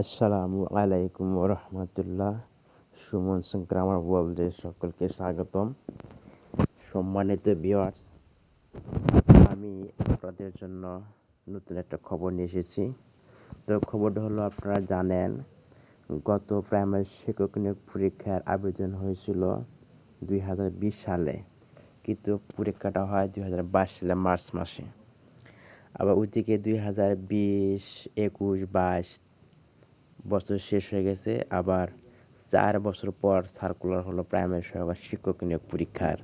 আসসালামু আলাইকুম রহমতুল্লাহ সুমন গ্রামার ওয়ার্ল্ডে সকলকে স্বাগতম। সম্মানিত ভিউয়ার্স আমি আপনাদের জন্য নতুন একটা খবর নিয়ে এসেছি। তো খবরটা হলো, আপনারা জানেন, গত প্রাইমারি শিক্ষক নিয়োগ পরীক্ষার আবেদন হয়েছিল দুই হাজার বিশ সালে, কিন্তু পরীক্ষাটা হয় দুই সালে মার্চ মাসে। আবার ওইদিকে দুই হাজার বিশ, একুশ, বাইশ বছর শেষ হয়ে গেছে, আবার চার বছর পর সার্কুলার হলো প্রাইমারি সহকারী শিক্ষক নিয়োগ পরীক্ষার।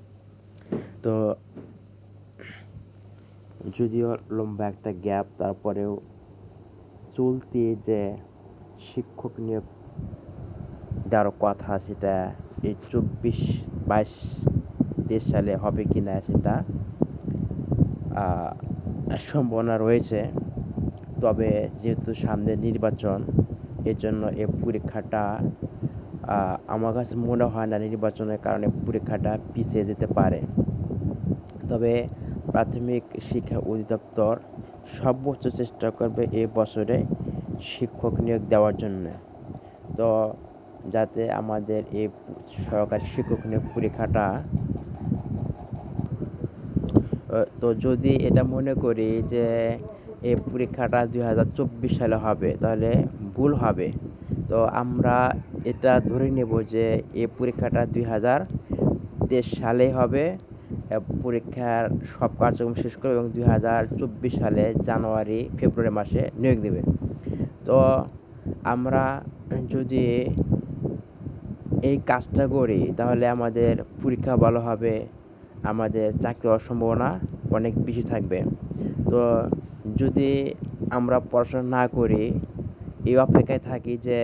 তো যদিও লম্বা একটা গ্যাপ তারপরেও চলতি যে শিক্ষক নিয়োগ দেওয়ার কথা সেটা এই চব্বিশ বাইশ তেইশ সালে হবে কি না সেটা সম্ভাবনা রয়েছে। তবে যেহেতু সামনে নির্বাচন এর জন্য এই পরীক্ষাটা আমার কাছে মনে হয় না নির্বাচনের কারণে পরীক্ষাটা পিছিয়ে যেতে পারে। তবে প্রাথমিক শিক্ষা অধিদপ্তর সর্বোচ্চ চেষ্টা করবে এ বছরে শিক্ষক নিয়োগ দেওয়ার জন্য। তো যাতে আমাদের এই সরকারি শিক্ষক নিয়োগ পরীক্ষাটা তো যদি এটা মনে করি যে এই পরীক্ষাটা দুই হাজার চব্বিশ সালে হবে, তাহলে ভুল হবে। তো আমরা এটা ধরে নেব যে এই পরীক্ষাটা দুই হাজার তেইশ সালে হবে পরীক্ষার সব কার্যক্রম শেষ করে এবং দুই হাজার চব্বিশ সালে জানুয়ারি, ফেব্রুয়ারি মাসে নিয়োগ দেবে। তো আমরা যদি এই কাজটা করি, তাহলে আমাদের পরীক্ষা ভালো হবে আমাদের চাকরি হওয়ার সম্ভাবনা অনেক বেশি থাকবে। তো যদি আমরা পড়াশোনা না করি, এই অপেক্ষায় থাকি যে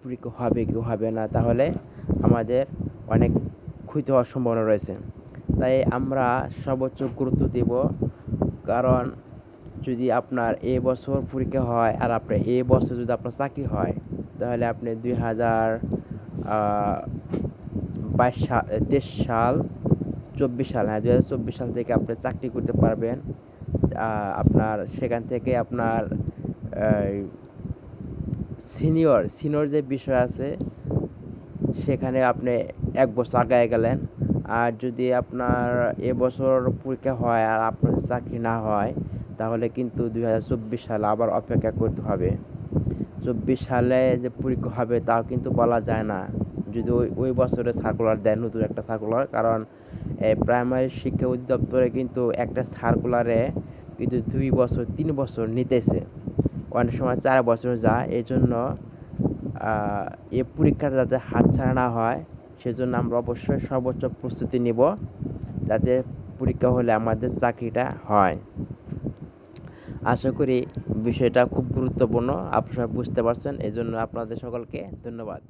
পরীক্ষা হবে কি হবে না, তাহলে আমাদের অনেক ক্ষতি হওয়ার সম্ভাবনা রয়েছে। তাই আমরা সর্বোচ্চ গুরুত্ব দেব, কারণ যদি আপনার এ বছর পরীক্ষা হয় আর আপনার এ বছর যদি আপনার চাকরি হয়, তাহলে আপনি দুই হাজার বাইশ সাল তেইশ সাল চব্বিশ সাল হ্যাঁ দু হাজার চব্বিশ সাল থেকে আপনি চাকরি করতে পারবেন। আপনার সেখান থেকে আপনার সিনিয়র সিনিয়র যে বিষয় আছে, সেখানে আপনি এক বছর আগায় গেলেন। আর যদি আপনার এবছর পরীক্ষা হয় আর আপনার চাকরি না হয়, তাহলে কিন্তু দুই হাজার চব্বিশ সালে আবার অপেক্ষা করতে হবে। চব্বিশ সালে যে পরীক্ষা হবে, তাও কিন্তু বলা যায় না। যদি ওই ওই বছরে সার্কুলার দেয় নতুন একটা সার্কুলার কারণ প্রাইমারি শিক্ষা অধিদপ্তরে কিন্তু একটা সার্কুলারে কিন্তু দুই বছর, তিন বছর নিতেছে। অনেক সময় চার বছর যায় এই জন্য এ পরীক্ষাটা যাতে হাতছাড়া না হয়, সেজন্য আমরা অবশ্যই সর্বোচ্চ প্রস্তুতি নিব, যাতে পরীক্ষা হলে আমাদের চাকরিটা হয়। আশা করি বিষয়টা খুব গুরুত্বপূর্ণ, আপনারা বুঝতে পারছেন এই জন্য আপনাদের সকলকে ধন্যবাদ।